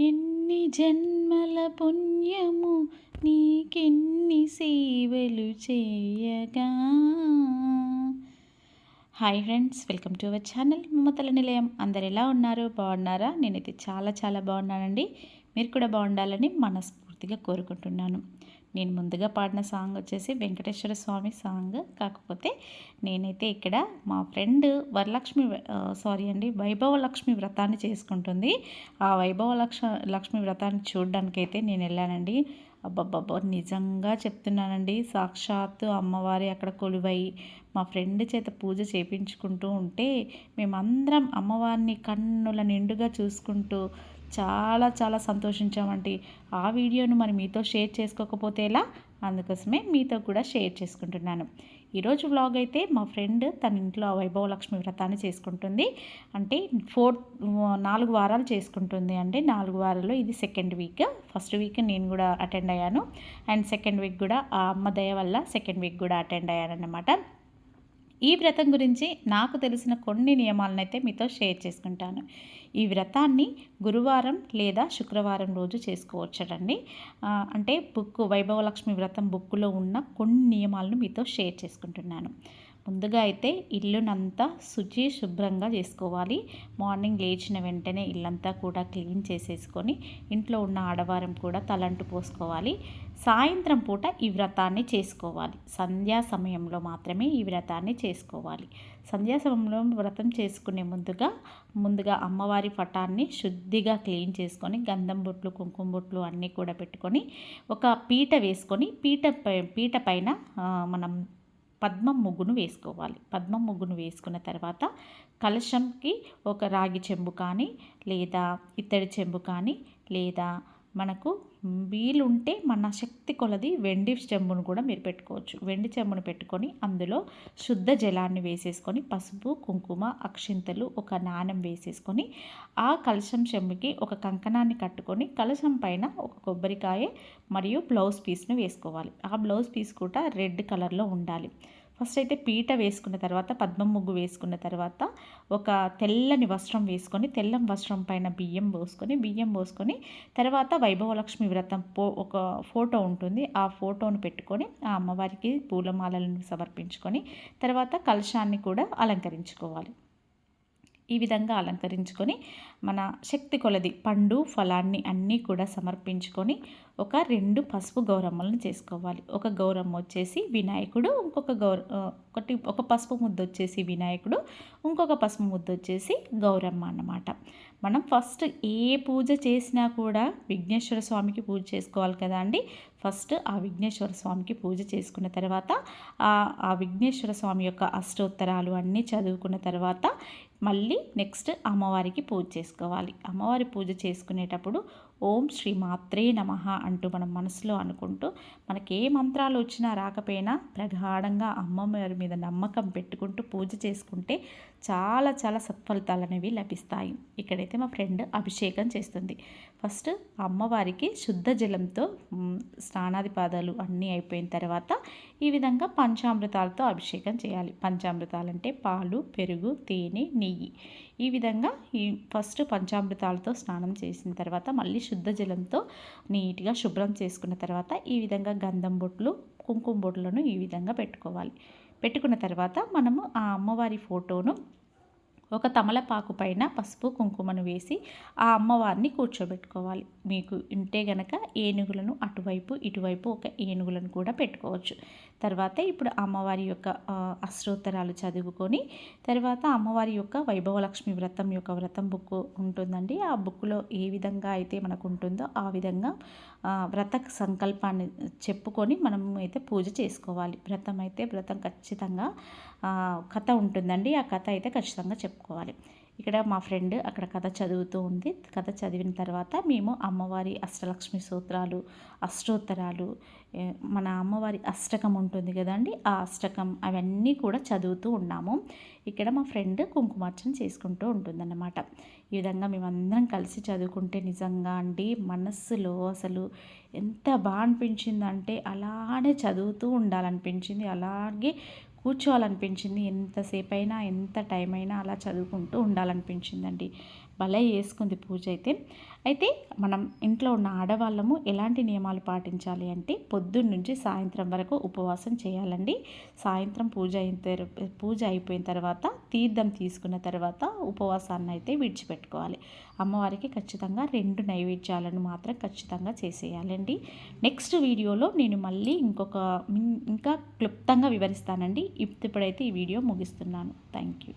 ఎన్ని జన్మల పుణ్యము నీకెన్ని సేవలు చేయగా? Hi friends welcome to our channel మమతల నిలయం. అందరు ఎలా ఉన్నారు? బాగున్నారా? నేనైతే చాలా చాలా బాగున్నానండి. మీరు కూడా బాగుండాలని మనస్ఫూర్తిగా కోరుకుంటున్నాను. నేను ముందుగా పాడిన సాంగ్ వచ్చేసి వెంకటేశ్వర స్వామి సాంగ్. కాకపోతే నేనైతే ఇక్కడ మా ఫ్రెండ్ వరలక్ష్మి సారీ అండి వైభవ లక్ష్మి వ్రతాన్ని చేసుకుంటుంది. ఆ వైభవ లక్ష లక్ష్మి వ్రతాన్ని చూడడానికైతే నేను వెళ్ళానండి. అబ్బబ్బబ్బో నిజంగా చెప్తున్నానండి. సాక్షాత్తు అమ్మవారి అక్కడ కొలువై మా ఫ్రెండ్ చేత పూజ చేపించుకుంటూ ఉంటే మేమందరం అమ్మవారిని కన్నుల నిండుగా చూసుకుంటూ చాలా చాలా సంతోషించామండి. ఆ వీడియోను మరి మీతో షేర్ చేసుకోకపోతే ఎలా? అందుకోసమే మీతో కూడా షేర్ చేసుకుంటున్నాను. ఈరోజు వ్లాగ్ అయితే మా ఫ్రెండ్ తన ఇంట్లో వైభవ లక్ష్మి వ్రతాన్ని చేసుకుంటుంది. అంటే ఫోర్ నాలుగు వారాలు చేసుకుంటుంది. అంటే నాలుగు వారాల్లో ఇది సెకండ్ వీక్ ఫస్ట్ వీక్ నేను కూడా అటెండ్ అయ్యాను. అండ్ సెకండ్ వీక్ కూడా ఆ అమ్మ దయ వల్ల సెకండ్ వీక్ కూడా అటెండ్ అయ్యాను ఈ వ్రతం గురించి నాకు తెలిసిన కొన్ని నియమాలను అయితే మీతో షేర్ చేసుకుంటాను. ఈ వ్రతాన్ని గురువారం లేదా శుక్రవారం రోజు చేసుకోవచ్చటండి అంటే బుక్ వైభవలక్ష్మి వ్రతం బుక్లో ఉన్న కొన్ని నియమాలను మీతో షేర్ చేసుకుంటున్నాను. ముందుగా అయితే ఇల్లునంతా శుచి శుభ్రంగా చేసుకోవాలి. మార్నింగ్ లేచిన వెంటనే ఇల్లంతా కూడా క్లీన్ చేసేసుకొని ఇంట్లో ఉన్న ఆడవారం కూడా తలంటు పోసుకోవాలి. సాయంత్రం పూట ఈ వ్రతాన్ని చేసుకోవాలి. సంధ్యా సమయంలో మాత్రమే ఈ వ్రతాన్ని చేసుకోవాలి. సంధ్యా సమయంలో వ్రతం చేసుకునే ముందుగా ముందుగా అమ్మవారి పటాన్ని శుద్ధిగా క్లీన్ చేసుకొని గంధం బొట్లు కుంకుమ బొట్లు అన్నీ కూడా పెట్టుకొని ఒక పీట వేసుకొని పీట పీట పైన మనం పద్మం ముగ్గును వేసుకోవాలి. పద్మం ముగ్గును వేసుకున్న తర్వాత కలశంకి ఒక రాగి చెంబు కానీ లేదా ఇత్తడి చెంబు కానీ లేదా మనకు వీలుంటే మన శక్తి కొలది వెండి చెంబును కూడా మీరు పెట్టుకోవచ్చు. వెండి చెంబును పెట్టుకొని అందులో శుద్ధ జలాన్ని వేసేసుకొని పసుపు కుంకుమ అక్షింతలు ఒక నాణం వేసేసుకొని ఆ కలశం చెంబుకి ఒక కంకణాన్ని కట్టుకొని కలశం పైన ఒక కొబ్బరికాయ మరియు బ్లౌజ్ పీస్ను వేసుకోవాలి. ఆ బ్లౌజ్ పీస్ కూడా రెడ్ కలర్లో ఉండాలి. ఫస్ట్ అయితే పీట వేసుకున్న తర్వాత పద్మం ముగ్గు వేసుకున్న తర్వాత ఒక తెల్లని వస్త్రం వేసుకొని తెల్లం వస్త్రం పైన బియ్యం పోసుకొని బియ్యం పోసుకొని తర్వాత వైభవలక్ష్మి వ్రతం పో ఒక ఫోటో ఉంటుంది. ఆ ఫోటోను పెట్టుకొని ఆ అమ్మవారికి పూలమాలలను సమర్పించుకొని తర్వాత కలశాన్ని కూడా అలంకరించుకోవాలి. ఈ విధంగా అలంకరించుకొని మన శక్తి కొలది పండు ఫలాన్ని అన్నీ కూడా సమర్పించుకొని ఒక రెండు పసుపు గౌరమ్మలను చేసుకోవాలి. ఒక గౌరమ్మ వచ్చేసి వినాయకుడు ఇంకొక గౌర ఒకటి ఒక పసుపు ముద్ద వచ్చేసి వినాయకుడు ఇంకొక పసుపు ముద్ద వచ్చేసి గౌరమ్మ అన్నమాట. మనం ఫస్ట్ ఏ పూజ చేసినా కూడా విఘ్నేశ్వర స్వామికి పూజ చేసుకోవాలి కదా అండి? ఫస్ట్ ఆ విఘ్నేశ్వర స్వామికి పూజ చేసుకున్న తర్వాత ఆ విఘ్నేశ్వర స్వామి యొక్క అష్టోత్తరాలు అన్నీ చదువుకున్న తర్వాత మళ్ళీ నెక్స్ట్ అమ్మవారికి పూజ చేసుకోవాలి. అమ్మవారి పూజ చేసుకునేటప్పుడు ఓం శ్రీ మాత్రే నమ అంటూ మనం మనసులో అనుకుంటూ మనకి ఏ మంత్రాలు వచ్చినా రాకపోయినా ప్రగాఢంగా అమ్మవారి మీద నమ్మకం పెట్టుకుంటూ పూజ చేసుకుంటే చాలా చాలా సత్ఫలితాలు అనేవి లభిస్తాయి. ఇక్కడైతే మా ఫ్రెండ్ అభిషేకం చేస్తుంది. ఫస్ట్ అమ్మవారికి శుద్ధ జలంతో స్నానాది పాదాలు అన్నీ అయిపోయిన తర్వాత ఈ విధంగా పంచామృతాలతో అభిషేకం చేయాలి. పంచామృతాలు అంటే పాలు పెరుగు తేనె నెయ్యి. ఈ విధంగా ఈ ఫస్ట్ పంచామృతాలతో స్నానం చేసిన తర్వాత మళ్ళీ శుద్ధ జలంతో నీట్గా శుభ్రం చేసుకున్న తర్వాత ఈ విధంగా గంధం బొట్లు కుంకుమ బొట్లను ఈ విధంగా పెట్టుకోవాలి. పెట్టుకున్న తర్వాత మనము ఆ అమ్మవారి ఫోటోను ఒక తమలపాకు పైన పసుపు కుంకుమను వేసి ఆ అమ్మవారిని కూర్చోబెట్టుకోవాలి. మీకు ఉంటే గనక ఏనుగులను అటువైపు ఇటువైపు ఒక ఏనుగులను కూడా పెట్టుకోవచ్చు. తర్వాత ఇప్పుడు అమ్మవారి యొక్క అశ్రోత్తరాలు చదువుకొని తర్వాత అమ్మవారి యొక్క వైభవలక్ష్మి వ్రతం యొక్క వ్రతం బుక్ ఉంటుందండి. ఆ బుక్లో ఏ విధంగా అయితే మనకు ఉంటుందో ఆ విధంగా వ్రత సంకల్పాన్ని చెప్పుకొని మనం అయితే పూజ చేసుకోవాలి. వ్రతం అయితే వ్రతం ఖచ్చితంగా కథ ఉంటుందండి. ఆ కథ అయితే ఖచ్చితంగా చెప్పుకోవాలి ఇక్కడ మా ఫ్రెండ్ అక్కడ కథ చదువుతూ ఉంది. కథ చదివిన తర్వాత మేము అమ్మవారి అష్టలక్ష్మి సూత్రాలు అష్టోత్తరాలు మన అమ్మవారి అష్టకం ఉంటుంది కదండి. ఆ అష్టకం అవన్నీ కూడా చదువుతూ ఉన్నాము. ఇక్కడ మా ఫ్రెండ్ కుంకుమార్చన చేసుకుంటూ ఉంటుందన్నమాట. ఈ విధంగా మేమందరం కలిసి చదువుకుంటే నిజంగా అండి మనస్సులో అసలు ఎంత బాగా అనిపించిందంటే అలానే చదువుతూ ఉండాలనిపించింది. అలాగే కూర్చోవాలనిపించింది. ఎంతసేపు అయినా ఎంత టైం అయినా అలా చదువుకుంటూ ఉండాలనిపించిందండి. భలే వేసుకుంది పూజ అయితే. అయితే మనం ఇంట్లో ఉన్న ఆడవాళ్ళము ఎలాంటి నియమాలు పాటించాలి అంటే పొద్దున్న నుంచి సాయంత్రం వరకు ఉపవాసం చేయాలండి. సాయంత్రం పూజ అయిన పూజ అయిపోయిన తర్వాత తీర్థం తీసుకున్న తర్వాత ఉపవాసాన్ని అయితే విడిచిపెట్టుకోవాలి. అమ్మవారికి ఖచ్చితంగా రెండు నైవేద్యాలను మాత్రం ఖచ్చితంగా చేసేయాలండి. నెక్స్ట్ వీడియోలో నేను మళ్ళీ ఇంకొక ఇంకా క్లుప్తంగా వివరిస్తానండి. ఇప్పుడైతే ఈ వీడియో ముగిస్తున్నాను. Thank you.